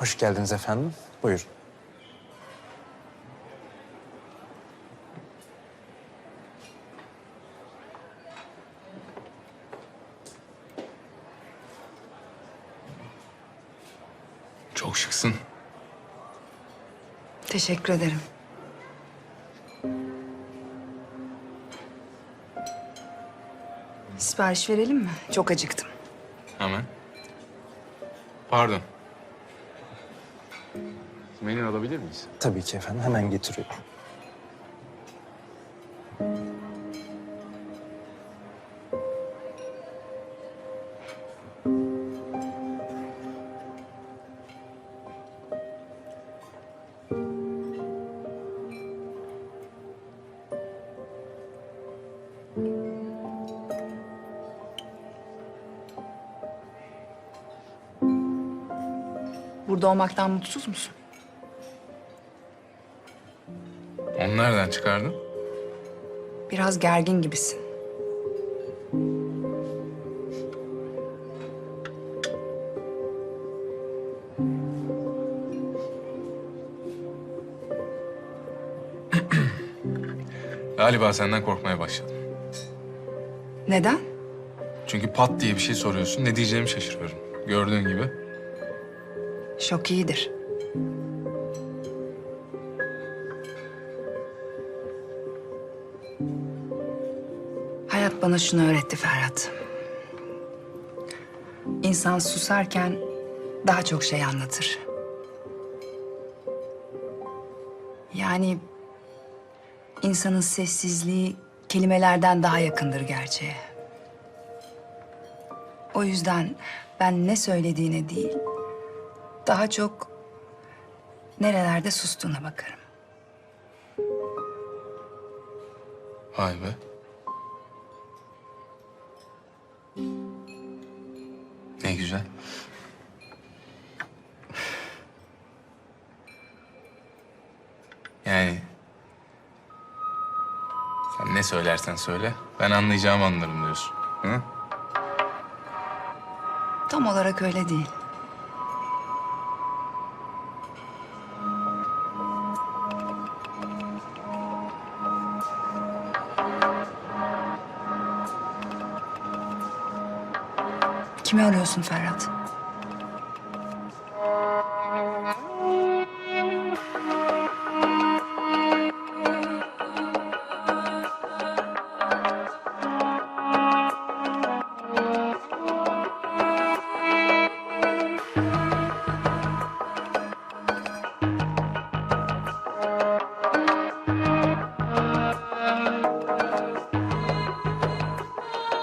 Hoş geldiniz efendim. Buyurun. Çok şıksın. Teşekkür ederim. Sipariş verelim mi? Çok acıktım. Hemen. Pardon. Menü alabilir miyiz? Tabii ki efendim. Hemen getiriyorum. Burada olmaktan mutsuz musun? Onu nereden çıkardın? Biraz gergin gibisin. Galiba senden korkmaya başladım. Neden? Çünkü pat diye bir şey soruyorsun. Ne diyeceğimi şaşırıyorum. Gördüğün gibi. Şok iyidir. Hayat bana şunu öğretti Ferhat. İnsan susarken daha çok şey anlatır. Yani insanın sessizliği kelimelerden daha yakındır gerçeğe. O yüzden ben ne söylediğine değil, daha çok nerelerde sustuğuna bakarım. Vay be. Güzel. Yani... Sen ne söylersen söyle, ben anlayacağımı anlarım diyorsun. Hı? Tam olarak öyle değil. Kimi arıyorsun Ferhat?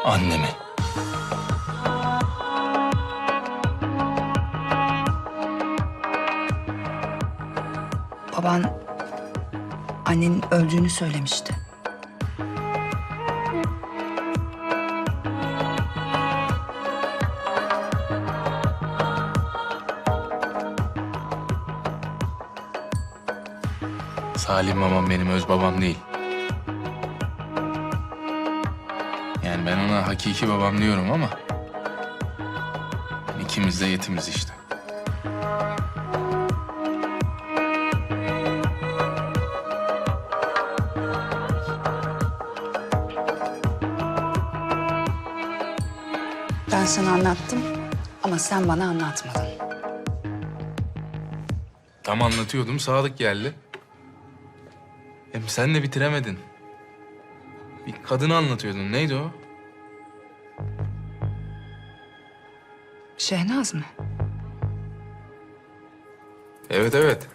Annemi. Baban annenin öldüğünü söylemişti. Salim babam benim öz babam değil. Yani ben ona hakiki babam diyorum ama... ikimiz de yetimiz işte. Ben sana anlattım ama sen bana anlatmadın. Tam anlatıyordum, Sadık geldi. Hem sen de bitiremedin. Bir kadını anlatıyordun. Neydi o? Şehnaz mı? Evet, evet.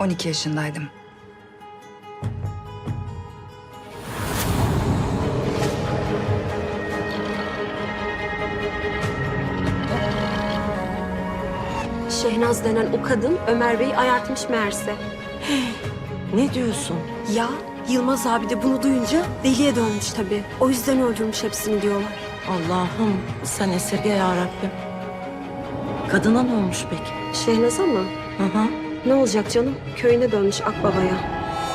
On iki yaşındaydım. Şehnaz denen o kadın Ömer Bey'i ayartmış meğerse. Ne diyorsun? Ya Yılmaz abi de bunu duyunca deliye dönmüş tabii. O yüzden öldürmüş hepsini diyorlar. Allah'ım sen esirge ya Rabbim. Kadına ne olmuş peki? Şehnaz ama Hı hı. Ne olacak canım? Köyüne dönmüş Akbaba'ya.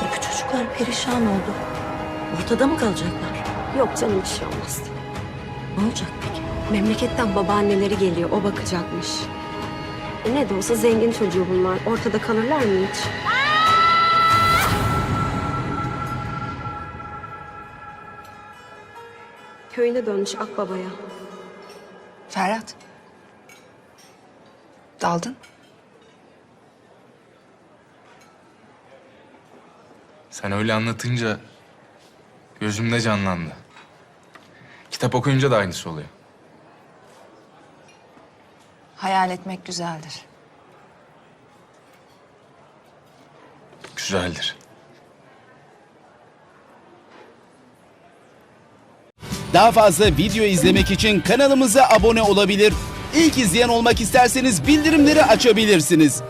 Bu çocuklar perişan oldu. Ortada mı kalacaklar? Yok canım bir şey olmaz. Ne olacak peki? Memleketten babaanneleri geliyor, o bakacakmış. E ne de olsa zengin çocuğu bunlar. Ortada kalırlar mı hiç? Köyüne dönmüş Akbaba'ya. Ferhat. Daldın. Sen öyle anlatınca gözümde canlandı. Kitap okuyunca da aynısı oluyor. Hayal etmek güzeldir. Güzeldir. Daha fazla video izlemek için kanalımıza abone olabilir. İlk izleyen olmak isterseniz bildirimleri açabilirsiniz.